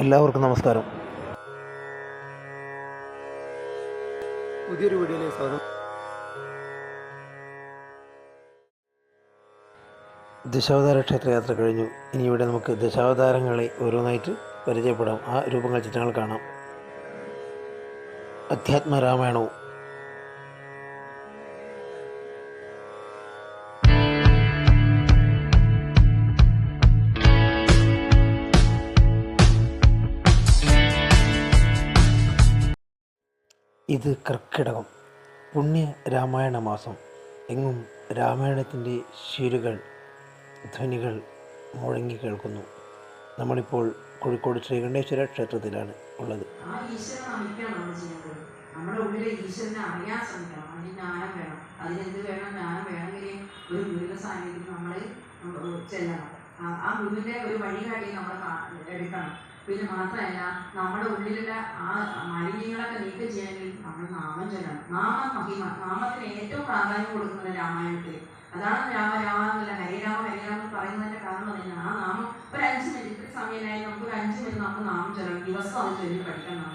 എല്ലാവർക്കും നമസ്കാരം. പുതിയൊരു വീഡിയോയിലേക്ക് സ്വാഗതം. ദശാവതാര ക്ഷേത്രയാത്ര കഴിഞ്ഞു. ഇനി ഇവിടെ നമുക്ക് ദശാവതാരങ്ങളെ ഓരോന്നായിട്ട് പരിചയപ്പെടാം. ആ രൂപങ്ങൾ ചിത്രങ്ങൾ കാണാം. അധ്യാത്മ രാമായണവും ഇത് കർക്കിടകം പുണ്യ രാമായണ മാസം എങ്ങും രാമായണത്തിന്റെ ശീലുകൾ ധ്വനികൾ മുഴങ്ങി കേൾക്കുന്നു. നമ്മളിപ്പോൾ കോഴിക്കോട് ശ്രീകണ്ഠേശ്വര ക്ഷേത്രത്തിലാണ് ഉള്ളത്. നമ്മുടെ ഉള്ളിലെ അറിയാൻ വേണം. വേണം? ഒരു സാന്നിധ്യം ആ- ഗുരുവിന്റെ ഒരു വഴികാട്ടി നമ്മൾ എടുക്കണം. പിന്നെ മാത്രമല്ല നമ്മുടെ ഉള്ളിലുള്ള ആ മാലിന്യങ്ങളൊക്കെ നീക്കം ചെയ്യണമെങ്കിൽ നമ്മൾ നാമം ചൊല്ലണം. നാമ മഹിമ നാമത്തിന് ഏറ്റവും പ്രാധാന്യം കൊടുക്കുന്നത് രാമായണത്തിൽ അതാണ് രാമ രാമ എന്നല്ല ഹരിരാമ ഹരിരാമ പറയുന്നതിന്റെ കാരണം തന്നെ ആ നാമം ഒരു അഞ്ച് മിനിറ്റ് സമയമായി നമുക്ക് ഒരു അഞ്ച് മിനിറ്റ് നമുക്ക് നാമം ചൊല്ലണം. ദിവസം അത് ചൊല്ലി പഠിക്കണം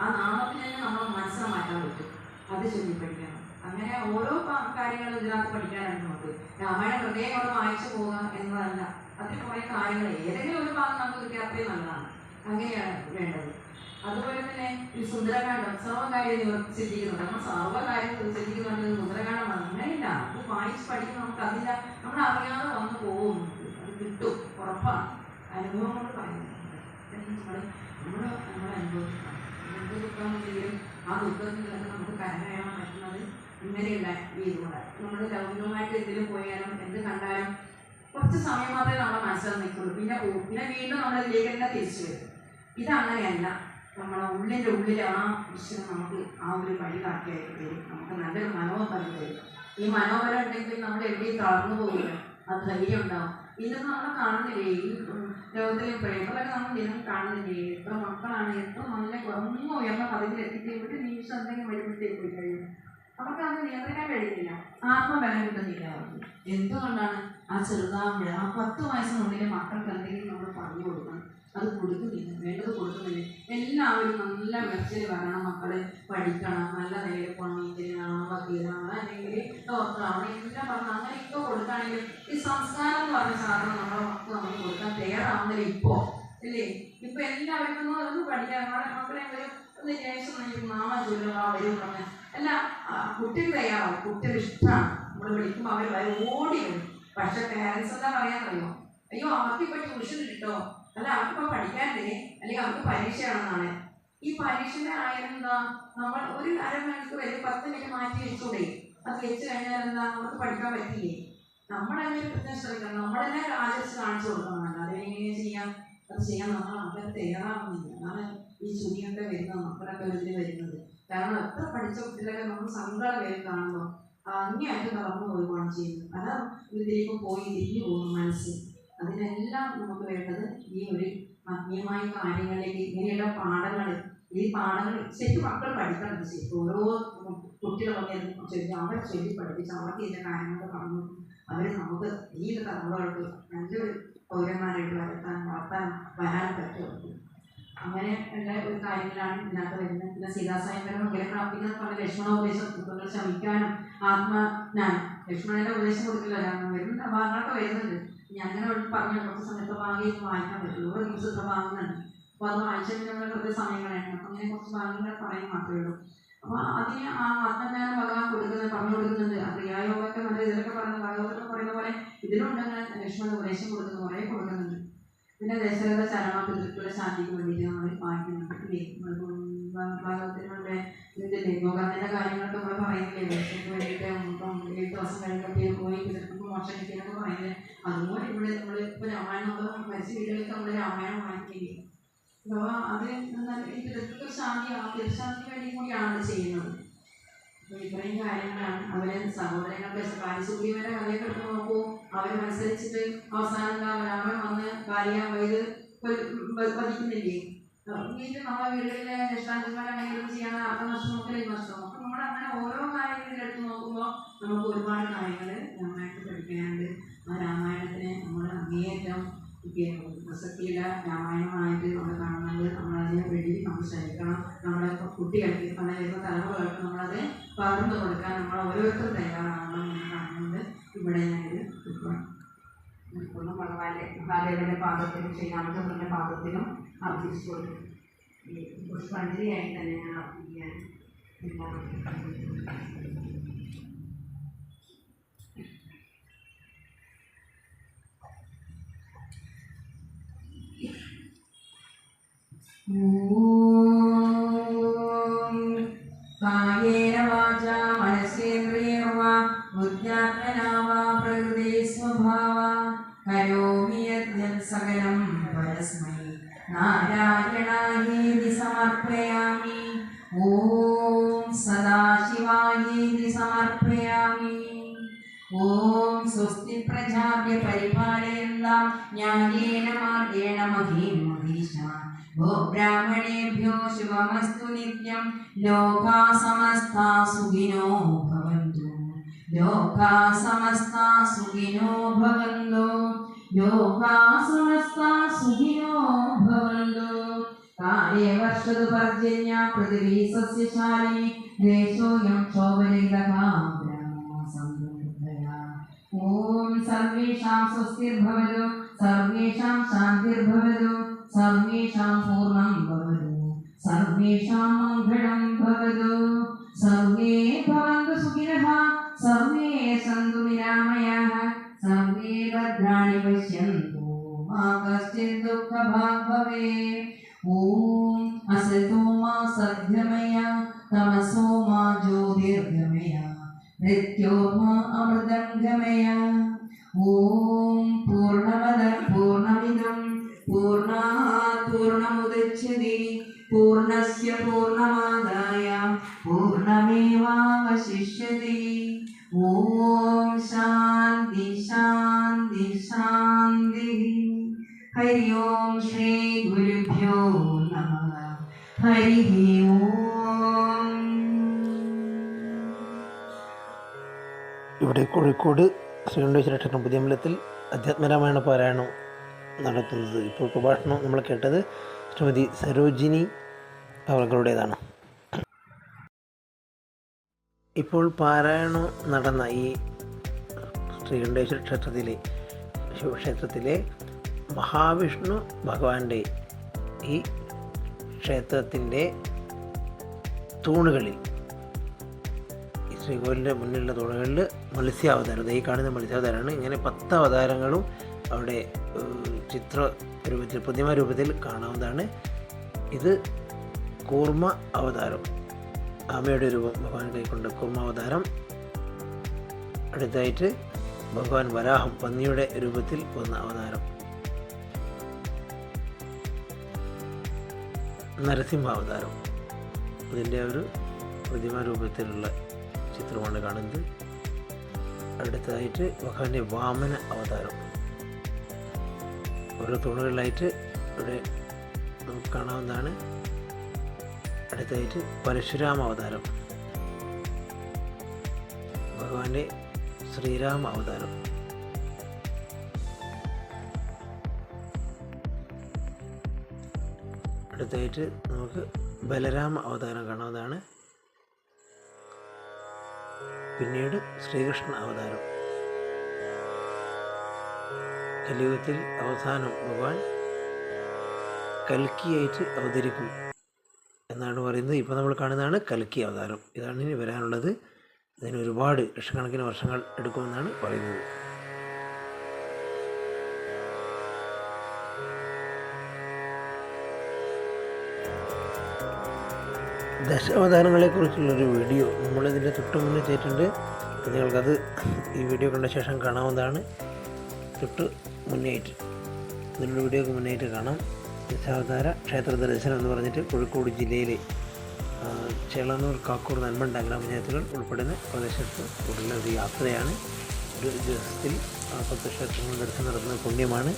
ആ നാമത്തിന് തന്നെ നമ്മൾ മനസ്സിനെ മാറ്റാൻ പറ്റും. അത് ചൊല്ലി പഠിക്കണം. അങ്ങനെ ഓരോ കാര്യങ്ങളും ഇതിനകത്ത് പഠിക്കാനാണ് നമുക്ക്. രാമായണം ഹൃദയം അവിടെ വായിച്ചു പോവുക എന്നതല്ല. അതിൽ കുറേ കാര്യങ്ങൾ. ഏതെങ്കിലും ഒരു ഭാഗം നമുക്ക് കിട്ടിയാൽ അത്രയും നല്ലതാണ്. അങ്ങനെയാണ് വേണ്ടത്. അതുപോലെ തന്നെ ഈ സുന്ദരകാന്ഡം സർവകാര്യം ചിന്തിക്കുന്നുണ്ട്. നമ്മൾ സർവകാര്യം ചിന്തിക്കുന്നുണ്ട് സുന്ദരകാന്ഡമാണ് അങ്ങനെയില്ല അത് വായിച്ച് പഠിക്കുന്ന നമുക്ക് അതില്ല നമ്മൾ അറിയാതെ വന്നു പോകും അത് കിട്ടും. ഉറപ്പാണ്. അനുഭവം കൊണ്ട് പറയുന്നത് നമ്മൾ നമ്മൾ നമ്മൾ അനുഭവിക്കണം. നമുക്ക് ദുഃഖമുണ്ടെങ്കിലും ആ ദുഃഖത്തിൽ നിന്ന് നമുക്ക് കരകയറാൻ പറ്റുന്നത് ഇങ്ങനെയുള്ള രീതിയിലൂടെ നമ്മൾ ലൗകികമായിട്ട് എന്തെങ്കിലും പോയാലും എന്ത് കണ്ടാലും കുറച്ച് സമയം മാത്രമേ നമ്മുടെ മനസ്സിൽ പിന്നെ പോകും പിന്നെ വീണ്ടും നമ്മൾ ഇതിലേക്ക് തന്നെ തിരിച്ചു വരും. ഇതങ്ങനെയല്ല. നമ്മുടെ ഉള്ളിന്റെ ഉള്ളിൽ ആ ഈശ്വരൻ നമുക്ക് ആ ഒരു വഴി കാട്ടിയായിട്ട് തരും നമുക്ക് നല്ലൊരു മനോബലം തരും. ഈ മനോബലം ഉണ്ടെങ്കിൽ നമ്മൾ എവിടെയും തളർന്നു പോകില്ല ആ ധൈര്യം ഉണ്ടാവും. ഇതൊന്നും നമ്മൾ കാണുന്നില്ലേ? ഈ ലോകത്തിലെ പേപ്പറൊക്കെ നമ്മൾ ദിനം കാണുന്നില്ലേ? എത്ര മക്കളാണ് എത്ര നല്ല കുറഞ്ഞ ഉയർന്ന പദവിയിൽ എത്തിക്കഴിഞ്ഞിട്ട് നിമിഷം എന്തെങ്കിലും വരുമ്പോഴത്തേക്ക് പോയി കഴിയും? അവർക്ക് അത് നിയന്ത്രിക്കാൻ കഴിയുന്നില്ല. ആത്മബലം കിട്ടുന്നില്ല അവർക്ക്. എന്തുകൊണ്ടാണ് ആ ചെറുതാകുമ്പോൾ ആ പത്ത് വയസ്സിനുള്ളിലെ മക്കൾക്ക് എന്തെങ്കിലും നമ്മൾ പറഞ്ഞു കൊടുക്കണം? അത് കൊടുക്കുന്നില്ല. വേണ്ടത് കൊടുക്കുന്നില്ല. എല്ലാവരും നല്ല മെച്ചിൽ വരണം മക്കളെ. പഠിക്കണം. നല്ല നേരെ പോകണം എഞ്ചിനീയറാണോ വക്കീലാണോ അല്ലെങ്കിൽ ഡോക്ടറാണോ എല്ലാം പറഞ്ഞു അങ്ങനെയൊക്കെ കൊടുക്കുകയാണെങ്കിൽ ഈ സംസ്കാരം എന്ന് പറഞ്ഞ സാധനം നമ്മുടെ മക്കൾ നമുക്ക് കൊടുക്കാൻ തയ്യാറാവുന്നില്ല ഇപ്പോൾ ഇല്ലേ? ഇപ്പൊ എല്ലാവർക്കും ഒന്ന് നമ്മുടെ മക്കളെ ഒന്ന് ശേഷം നാമ ചൊല്ലുക വരും പറഞ്ഞ് അല്ല കുട്ടികൾ തയ്യാറാവും. കുട്ടികൾ ഇഷ്ടമാണ് നമ്മൾ വിളിക്കുമ്പോൾ അവർ ഓടി വരും. പക്ഷെ പേരൻസ് എന്താ പറയാൻ അറിയോ അയ്യോ അവർക്ക് അവർക്കിപ്പോ ട്യൂഷൻ കിട്ടോ അല്ല അവർക്കിപ്പോ പഠിക്കാനില്ലേ? അല്ലെങ്കിൽ അവർക്ക് പരീക്ഷയാണെന്നാണ് ഈ പരീക്ഷയുടെ ആയാലും നമ്മൾ ഒരു അരമണിക്കൂർ അല്ലെങ്കിൽ പത്ത് മിനിറ്റ് മാറ്റി വെച്ചൂടെ അത് വെച്ച് കഴിഞ്ഞാൽ എന്താ? നമുക്ക് പഠിക്കാൻ പറ്റില്ലേ നമ്മളതിനെ പ്രത്യേകം ശ്രമിക്കണം നമ്മളെന്നെ ആചരിച്ച് കാണിച്ചു കൊടുക്കണം. അത് എങ്ങനെ ചെയ്യാം? അത് ചെയ്യാൻ നമ്മൾ ആൾക്കാർ തയ്യാറാവുന്നില്ല. അതാണ് ഈ ചുരിയൊക്കെ വരുന്നത്. മക്കളൊക്കെ ഇതിൽ വരുന്നത്. കാരണം എത്ര പഠിച്ച കുട്ടികളൊക്കെ നമ്മൾ സങ്കടം വരും കാണുമ്പോൾ അങ്ങനെയായിട്ട് തളർന്നു പോവുകയാണ് ചെയ്യുന്നത് അതാണ് ഇതിലേക്ക് പോയി തിരിഞ്ഞു പോകുന്നു മനസ്സ്. അതിനെല്ലാം നമുക്ക് വേണ്ടത് ഈ ഒരു ആത്മീയമായ കാര്യങ്ങളിലേക്ക് ഇങ്ങനെയുള്ള പാഠങ്ങൾ ഈ പാഠങ്ങൾ ശരിക്കും മക്കൾ പഠിക്കണം ശരിക്കും. ഓരോ കുട്ടികളൊക്കെ ചൊല്ലി അവരെ ചൊല്ലി പഠിപ്പിച്ച് അവർക്ക് ഇതിന്റെ കാര്യങ്ങൾ പറഞ്ഞു അവർ നമുക്ക് ഈ തലമുറകൾക്ക് നല്ലൊരു പൗരന്മാരായിട്ട് വളർത്താൻ വളർത്താൻ വരാൻ പറ്റും. അങ്ങനെ ഉള്ള ഒരു കാര്യങ്ങളാണ് ഇതിനകത്ത് വരുന്നത്. പിന്നെ സീതാസ്വയംവരം മുഖ്യ പ്രാപ്തിക്കുന്ന പറഞ്ഞ ലക്ഷ്മണോപദേശം ദുഃഖങ്ങൾ ശമിക്കാനും ആത്മജ്ഞാനം. ലക്ഷ്മണന്റെ ഉപദേശം കൊടുക്കില്ല കാരണം വരുന്ന ഭാഗങ്ങളൊക്കെ വരുന്നുണ്ട്. ഒരു പറഞ്ഞ കുറച്ച് സമയത്ത് ഭാഗ്യം വായിക്കാൻ പറ്റുള്ളൂ ഒരു ദിവസത്തെ വാങ്ങുന്നുണ്ട്. അപ്പോൾ അത് വായിച്ചു കഴിഞ്ഞാൽ കുറച്ച് സമയങ്ങളാണ് അപ്പം അങ്ങനെ കുറച്ച് ഭാഗങ്ങൾ പറയാൻ മാത്രമേ ഉള്ളൂ. അപ്പോൾ അതിന് ആ ആത്മജ്ഞാനം ഭഗവാൻ കൊടുക്കുന്നത് പറഞ്ഞു കൊടുക്കുന്നുണ്ട്. ആ ക്രിയായോഗമൊക്കെ നല്ല ഇതിലൊക്കെ പറയുന്ന ഭാഗവതൊക്കെ പറയുന്ന പോലെ ഇതിലുണ്ടെങ്കിൽ ലക്ഷ്മണ ഉപദേശം കൊടുക്കുന്ന കുറേ കൊടുക്കുന്നുണ്ട്. പിന്നെ ദശരഥ ചരണ പിതൃക്കളുടെ ശാന്തിക്ക് വേണ്ടിയിട്ട് നമ്മൾ വായിക്കുന്നുണ്ട് ഇല്ലേ ഭാഗവത്തിനുള്ള ഇതിന്റെ ഗോകർണന്റെ കാര്യങ്ങളൊക്കെ നമ്മൾ പറയുന്നില്ലേ? ദശയ്ക്ക് വേണ്ടിയിട്ട് ഇപ്പം ഏഴ് ദിവസം കഴിഞ്ഞൊക്കെ പോയി പിതൃക്കൾക്ക് മോക്ഷം കിട്ടിയെന്നൊക്കെ പറയുന്നത്. അതുപോലെ ഇവിടെ നമ്മൾ ഇപ്പോൾ രാമായണം നമ്മൾ മരിച്ച വീടുകളിൽ നമ്മൾ രാമായണം വായിക്കുകയും അപ്പോൾ അത് ഋതുക്കൾ ശാന്തി ആ പിതൃശാന്തിക്ക് വേണ്ടി കൂടിയാണ് അത് ചെയ്യുന്നത്. അപ്പോൾ ഇത്രയും കാര്യങ്ങളാണ്. അവരെ സഹോദരങ്ങൾക്ക് കാലിസുഗ്രി വരെ കഥയൊക്കെ നോക്കൂ മത്സരിച്ചിട്ട് അവസാനം എന്താ രാമൻ വന്ന് ഭാര്യ വൈദ് വധിക്കുന്നില്ലേ? വീട്ടിൽ നമ്മളെ വീടുകളിലെ അങ്ങനെയൊന്നും ചെയ്യാൻ അർത്ഥനഷ്ടം നഷ്ടം ഈ നഷ്ടം അപ്പം നമ്മൾ അങ്ങനെ ഓരോ കാര്യങ്ങളിൽ എടുത്ത് നോക്കുമ്പോൾ നമുക്ക് ഒരുപാട് കാര്യങ്ങൾ നന്നായിട്ട് പഠിക്കാനുണ്ട്. ആ നമ്മൾ അങ്ങേയറ്റം പ്രസക്തിയില്ല രാമായണമായിട്ട് നമ്മൾ കാണുന്നുണ്ട് നമ്മൾ ശ്രമിക്കണം നമ്മുടെ കുട്ടികൾക്ക് പല വരുന്ന തലമുറകൾക്ക് നമ്മളത് പകർന്നു കൊടുക്കാൻ നമ്മൾ ഓരോരുത്തരും തയ്യാറാകണം എന്ന് പറഞ്ഞുകൊണ്ട് ഇവിടെ ഞാനിത് നിൽക്കുന്നു ഭഗവാന്റെ മഹാദേവന്റെ പാദത്തിലും ശ്രീരാമചന്ദ്രന്റെ പാദത്തിലും അർപ്പിച്ചുകൊണ്ട് പുഷ്പാഞ്ജലിയായി തന്നെ ഞാൻ അർപ്പിക്കുകയാണ് കായേന വാച മനസേന്ദ്രിയർവാ ബുദ്ധ്യാത്മനാ പ്രകൃതി സ്വഭാവ കരോമി യദ്യം സകലം പരസ്മൈ നാരായണായേതി ഓം സദാശിവായേതി സമർപ്പയാമി ഓം സ്വസ്തി പ്രജാഭ്യ പരിപാലയന്ത ജ്ഞാനേന മാർഗേണ മഹീം മഹീഷാൻ ഗോബ്രാഹ്മണേഭ്യോ ശുഭമസ്തു നിത്യം. ലോകാ സമസ്താ സുഖിനോ ഭവന്തു. ലോകാ സമസ്താ സുഖിനോ ഭവന്തു. ലോകാ സമസ്താ സുഖിനോ ഭവന്തു. കാലേ വർഷതു പർജന്യ പൃഥിവീ സസ്യശാലിനി ദേശോയം ക്ഷോഭരഹിതകാ ബ്രഹ്മ सर्वेषां ഓം സർവേഷാം സ്വസ്തിർഭവതു. सर्वेषां पूर्णं भवतु सर्वेषां मङ्गलं भवतु सर्वे भवन्तु सुखिनः सर्वे सन्तु निरामयाः सर्वे भद्राणि पश्यन्तु मा कश्चित् दुःखभाग् भवेत् ഗുരുഭ്യോ നമ ഹരി ഓം ഇവിടെ കോഴിക്കോട് ശ്രീകണ്ഠേശ്വരക്ഷേത്രം പുതിയമ്പലത്തിൽ അധ്യാത്മരാമായണ പാരായണം നടത്തുന്നത്. ഇപ്പോൾ പ്രഭാഷണം നമ്മൾ കേട്ടത് ശ്രീമതി സരോജിനി അവർകളുടേതാണ് ഇപ്പോൾ പാരായണം നടന്ന ഈ ശ്രീകണ്ഠേശ്വര ക്ഷേത്രത്തിലെ ശിവക്ഷേത്രത്തിലെ മഹാവിഷ്ണു ഭഗവാന്റെ ഈ ക്ഷേത്രത്തിന്റെ തൂണുകളിൽ ഈ ശ്രീകോവിലിന്റെ മുന്നിലുള്ള തൂണുകളിൽ മത്സ്യാവതാരം ഈ കാണുന്ന മത്സ്യാവതാരമാണ്. ഇങ്ങനെ പത്ത് അവതാരങ്ങളും അവിടെ ചിത്ര രൂപത്തിൽ പ്രതിമ രൂപത്തിൽ കാണാവുന്നതാണ്. ഇത് കൂർമ്മ അവതാരം ആമയുടെ രൂപം ഭഗവാൻ കൈക്കൊണ്ട് കൂർമ്മ അവതാരം. അടുത്തായിട്ട് ഭഗവാൻ വരാഹം പന്നിയുടെ രൂപത്തിൽ വന്ന അവതാരം. നരസിംഹ അവതാരം ഇതിന്റെ ഒരു പ്രതിമ രൂപത്തിലുള്ള ചിത്രമാണ് കാണുന്നത്. അടുത്തതായിട്ട് ഭഗവാന്റെ വാമന അവതാരം. ഓരോ തൂണുകളിലായിട്ട് ഇവിടെ നമുക്ക് കാണാവുന്നതാണ്. അടുത്തതായിട്ട് പരശുരാമ അവതാരം. ഭഗവാന്റെ ശ്രീരാമ അവതാരം. അടുത്തായിട്ട് നമുക്ക് ബലരാമ അവതാരം കാണാവുന്നതാണ് പിന്നീട് ശ്രീകൃഷ്ണ അവതാരം. കലിയുഗത്തിൽ അവസാനം ഭഗവാൻ കൽക്കിയായിട്ട് അവതരിക്കും എന്നാണ് പറയുന്നത്. ഇപ്പോൾ നമ്മൾ കാണുന്നതാണ് കൽക്കി അവതാരം. ഇതാണ് ഇനി വരാനുള്ളത്. ഇതിന് ഒരുപാട് ലക്ഷക്കണക്കിന് വർഷങ്ങൾ എടുക്കുമെന്നാണ് പറയുന്നത്. ദശാവതാരങ്ങളെക്കുറിച്ചുള്ളൊരു വീഡിയോ നമ്മളിതിന്റെ തൊട്ട് മുന്നേ ചെയ്തിട്ടുണ്ട് നിങ്ങൾക്കത് ഈ വീഡിയോ കണ്ട ശേഷം കാണാവുന്നതാണ്. തൊട്ട് മുന്നേറ്റ് ഇതിനുള്ള വീഡിയോക്ക് മുന്നേറ്റ് കാണാം. ദശാവതാര ക്ഷേത്ര ദർശനം എന്ന് പറഞ്ഞിട്ട് കോഴിക്കോട് ജില്ലയിലെ ചേളന്നൂർ കാക്കൂർ നന്മണ്ട ഗ്രാമപഞ്ചായത്തുകൾ ഉൾപ്പെടുന്ന പ്രദേശത്ത് ഉള്ള ഒരു യാത്രയാണ്. ഒരു ദിവസത്തിൽ പത്ത് ക്ഷേത്രങ്ങൾ ദർശനം നടത്തുന്ന പുണ്യമാണ്.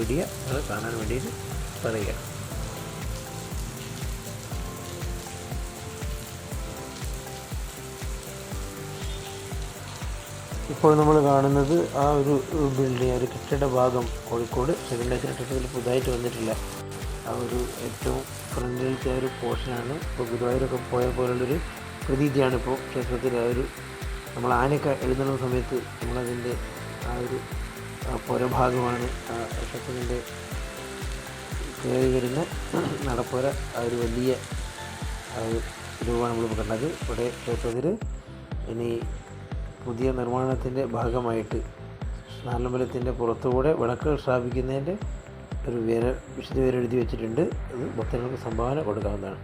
വീഡിയോ നിങ്ങൾ കാണാൻ വേണ്ടിയിട്ട് പറയുക. ഇപ്പോൾ നമ്മൾ കാണുന്നത് ആ ഒരു ബിൽഡിംഗ് ഒരു കെട്ടിട ഭാഗം കോഴിക്കോട് സെക്കൻഡ് കെട്ടിടത്തിൽ പുതുതായിട്ട് വന്നിട്ടില്ല. ആ ഒരു ഏറ്റവും ഫ്രണ്ടിലത്തെ ആ ഒരു പോർഷനാണ് ഇപ്പോൾ ഗുരുവായൂരൊക്കെ പോയ പോലുള്ളൊരു പ്രതീതിയാണ് ഇപ്പോൾ ക്ഷേത്രത്തിൽ ആ ഒരു നമ്മൾ ആനയൊക്കെ എഴുന്നള്ളുന്ന സമയത്ത് നമ്മളതിന്റെ ആ ഒരു പുര ഭാഗമാണ് ആ ക്ഷേത്രത്തിന്റെ കയറി വരുന്ന നടപ്പുര ആ ഒരു വലിയ ആ ഒരു രൂപമാണ് നമ്മളിപ്പോൾ കണ്ടത്. ഇവിടെ ക്ഷേത്രത്തിൽ ഇനി പുതിയ നിർമ്മാണത്തിന്റെ ഭാഗമായിട്ട് നാലമ്പലത്തിന്റെ പുറത്തുകൂടെ വിളക്കുകൾ സ്ഥാപിക്കുന്നതിന്റെ ഒരു വിവര വിശദവിവരം എഴുതി വെച്ചിട്ടുണ്ട്. അത് ഭക്തങ്ങൾക്ക് സംഭാവന കൊടുക്കാവുന്നതാണ്.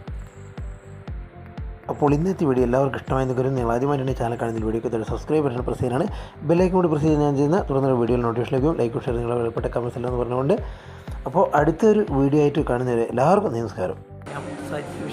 അപ്പോൾ ഇന്നത്തെ വീഡിയോ എല്ലാവർക്കും ഇഷ്ടമായെന്ന് കരുതുന്നു. നിങ്ങൾ ആദ്യമായിട്ടാണ് ചാനൽ കാണുന്ന വീഡിയോക്ക് തന്നെ സബ്സ്ക്രൈബ് ബട്ടൺ പ്രസ് ചെയ്യാനാണ് ബെല്ലൈക്കും കൂടി പ്രസ് ചെയ്ത് ഞാൻ ചെയ്യുന്ന തുടർന്ന് വീഡിയോയിൽ നോട്ടിഫിക്കേഷൻ ലഭിക്കും. ലൈക്ക് ഷെയർ നിങ്ങളുടെ വിലപ്പെട്ട കമൻസ് എല്ലാം എന്ന് പറഞ്ഞുകൊണ്ട്. അപ്പോൾ അടുത്തൊരു വീഡിയോ ആയിട്ട് കാണുന്നവരെ എല്ലാവർക്കും നമസ്കാരം. ഞാൻ സജീവ്